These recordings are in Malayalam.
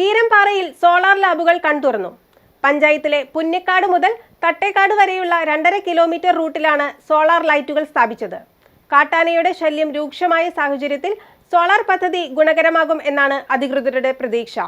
കീരമ്പാറയിൽ സോളാർ ലാബുകൾ കൺതുറന്നു. പഞ്ചായത്തിലെ പുന്നക്കാട് മുതൽ തട്ടേക്കാട് വരെയുള്ള രണ്ടര കിലോമീറ്റർ റൂട്ടിലാണ് സോളാർ ലൈറ്റുകൾ സ്ഥാപിച്ചത്. കാട്ടാനയുടെ ശല്യം രൂക്ഷമായ സാഹചര്യത്തിൽ സോളാർ പദ്ധതി ഗുണകരമാകും എന്നാണ് അധികൃതരുടെ പ്രതീക്ഷ.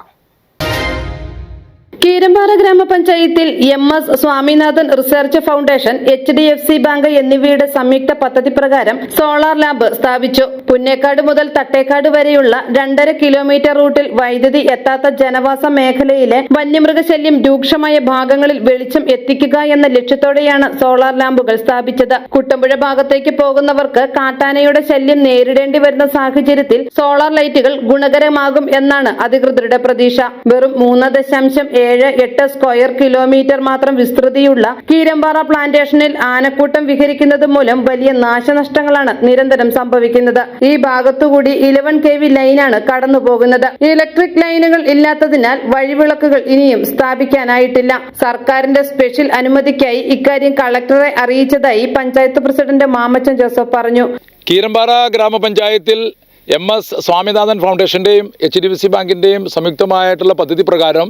കീരമ്പാറ ഗ്രാമപഞ്ചായത്തിൽ M S Swaminathan research foundation H D F C bank എന്നിവയുടെ സംയുക്ത പദ്ധതി പ്രകാരം സോളാർ ലാബ് സ്ഥാപിച്ചു. പുന്നേക്കാട് മുതൽ തട്ടേക്കാട് വരെയുള്ള രണ്ടര കിലോമീറ്റർ റൂട്ടിൽ വൈദ്യുതി എത്താത്ത ജനവാസ മേഖലയിലെ വന്യമൃഗശല്യം രൂക്ഷമായ ഭാഗങ്ങളിൽ വെളിച്ചം എത്തിക്കുക എന്ന ലക്ഷ്യത്തോടെയാണ് സോളാർ ലാമ്പുകൾ സ്ഥാപിച്ചത്. കുട്ടമ്പുഴ ഭാഗത്തേക്ക് പോകുന്നവർക്ക് കാട്ടാനയുടെ ശല്യം നേരിടേണ്ടി വരുന്ന സാഹചര്യത്തിൽ സോളാർ ലൈറ്റുകൾ ഗുണകരമാകും എന്നാണ് അധികൃതരുടെ പ്രതീക്ഷ. വെറും മൂന്ന് ദശാംശം ഏഴ് എട്ട് സ്ക്വയർ കിലോമീറ്റർ മാത്രം വിസ്തൃതിയുള്ള കീരമ്പാറ പ്ലാന്റേഷനിൽ ആനക്കൂട്ടം വിഹരിക്കുന്നത് മൂലം വലിയ നാശനഷ്ടങ്ങളാണ് നിരന്തരം സംഭവിക്കുന്നത്. ഈ ഭാഗത്തുകൂടി ഇലവൻ കെ വി ലൈനാണ് കടന്നുപോകുന്നത്. ഇലക്ട്രിക് ലൈനുകൾ ഇല്ലാത്തതിനാൽ വഴിവിളക്കുകൾ ഇനിയും സ്ഥാപിക്കാനായിട്ടില്ല. സർക്കാരിന്റെ സ്പെഷ്യൽ അനുമതിക്കായി ഇക്കാര്യം കളക്ടറെ അറിയിച്ചതായി പഞ്ചായത്ത് പ്രസിഡന്റ് മാമച്ചൻ ജോസഫ് പറഞ്ഞു. കീരമ്പാറ ഗ്രാമപഞ്ചായത്തിൽ എം എസ് സ്വാമിനാഥൻ ഫൗണ്ടേഷന്റെയും എച്ച് ഡി ബി സി ബാങ്കിന്റെയും സംയുക്തമായിട്ടുള്ള പദ്ധതി പ്രകാരം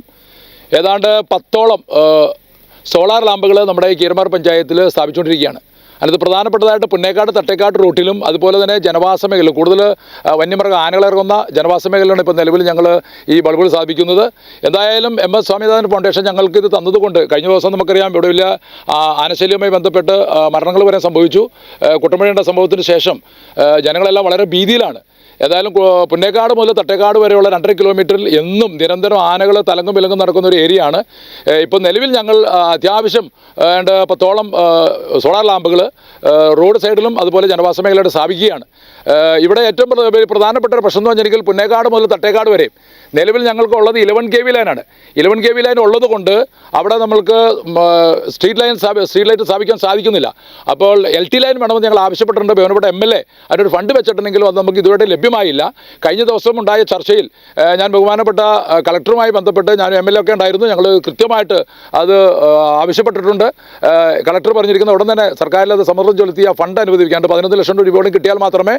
ഏതാണ്ട് പത്തോളം സോളാർ ലാമ്പുകൾ നമ്മുടെ ഈ കീരമ്പാറ പഞ്ചായത്തിൽ സ്ഥാപിച്ചുകൊണ്ടിരിക്കുകയാണ്. അതിനകത്ത് പ്രധാനപ്പെട്ടതായിട്ട് പുന്നേക്കാട് തട്ടേക്കാട് റൂട്ടിലും അതുപോലെ തന്നെ ജനവാസ മേഖല കൂടുതൽ വന്യമൃഗ ആനകളിറങ്ങുന്ന ജനവാസ മേഖലയാണ് ഇപ്പോൾ നിലവിൽ ഞങ്ങൾ ഈ ബൾബുകൾ സ്ഥാപിക്കുന്നത്. എന്തായാലും എം എസ് സ്വാമിനാഥൻ ഫൗണ്ടേഷൻ ഞങ്ങൾക്ക് ഇത് തന്നതുകൊണ്ട് കഴിഞ്ഞ ദിവസം നമുക്കറിയാം ഇവിടെ വലിയ ആനശല്യവുമായി ബന്ധപ്പെട്ട് മരണങ്ങൾ വരെ സംഭവിച്ചു. കുട്ടമഴയുടെ സംഭവത്തിന് ശേഷം ജനങ്ങളെല്ലാം വളരെ ഭീതിയിലാണ്. ഏതായാലും പുന്നേക്കാട് മുതൽ തട്ടേക്കാട് വരെയുള്ള രണ്ടര കിലോമീറ്ററിൽ എന്നും നിരന്തരം ആനകൾ തലങ്ങും വിലങ്ങും നടക്കുന്ന ഒരു ഏരിയ ആണ്. ഇപ്പോൾ നിലവിൽ ഞങ്ങൾ അത്യാവശ്യം പത്തോളം സോളാർ ലാമ്പുകൾ റോഡ് സൈഡിലും അതുപോലെ ജനവാസ മേഖലയുടെ സ്ഥാപിക്കുകയാണ്. ഇവിടെ ഏറ്റവും പ്ര- പ്രധാനപ്പെട്ട ഒരു പ്രശ്നം എന്ന് പറഞ്ഞിട്ടുണ്ടെങ്കിൽ പുന്നേക്കാട് മുതൽ തട്ടേക്കാട് വരെ നിലവിൽ ഞങ്ങൾക്ക് ഉള്ളത് ഇലവൻ കെ വി ലൈനാണ് ഇലവൻ കെ വി ലൈൻ ഉള്ളത് കൊണ്ട് അവിടെ നമ്മൾക്ക് സ്ട്രീറ്റ് ലൈൻ സ്ട്രീറ്റ് ലൈറ്റ് സ്ഥാപിക്കാൻ സാധിക്കുന്നില്ല. അപ്പോൾ എൽ ടി ലൈൻ വേണമെന്ന് ഞങ്ങൾ ആവശ്യപ്പെട്ടിട്ടുണ്ട്. ബഹുമാനപ്പെട്ട എം എൽ എ അതിനൊരു ഫണ്ട് വെച്ചിട്ടുണ്ടെങ്കിലും അത് നമുക്ക് ഇതുവരെ ലഭ്യമായില്ല. കഴിഞ്ഞ ദിവസം ഉണ്ടായ ചർച്ചയിൽ ഞാൻ ബഹുമാനപ്പെട്ട കളക്ടറുമായി ബന്ധപ്പെട്ട് ഞാൻ എം എൽ എ ഒക്കെ ഉണ്ടായിരുന്നു. ഞങ്ങൾ കൃത്യമായിട്ട് അത് ആവശ്യപ്പെട്ടിട്ടുണ്ട്. കളക്ടർ പറഞ്ഞിരിക്കുന്ന ഉടൻ തന്നെ സർക്കാരിൽ അത് സമ്മർദ്ദം ചെലുത്തിയ ഫണ്ട് അനുവദിക്കാണ്ട് പതിനൊന്ന് ലക്ഷം രൂപ കിട്ടിയാൽ മാത്രമേ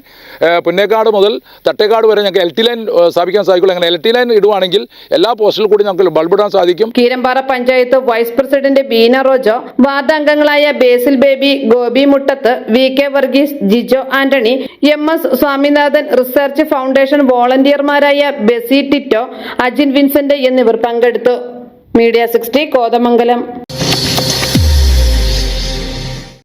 പുന്നേക്കാട് മുതൽ തട്ടേക്കാട് വരെ ഞങ്ങൾക്ക് എൽ ടി ലൈൻ സ്ഥാപിക്കാൻ സാധിക്കുള്ളൂ. അങ്ങനെ എൽ ടി ലൈൻ ഇടുവാണെങ്കിൽ എല്ലാ പോസ്റ്റിൽ കൂടി നമുക്ക് ബൾബ് ഇടാൻ സാധിക്കും. Keerampara panchayat vice president Beena Rojo ward അംഗങ്ങളായ Basil Baby Gopi Muttath V K Varghese Jijo Antony M S Swaminathan research foundation വോളണ്ടിയർമാരായ Bessy Tito Ajin Vincent എന്നിവർ പങ്കെടുത്തു. Media sixty Kothamangalam.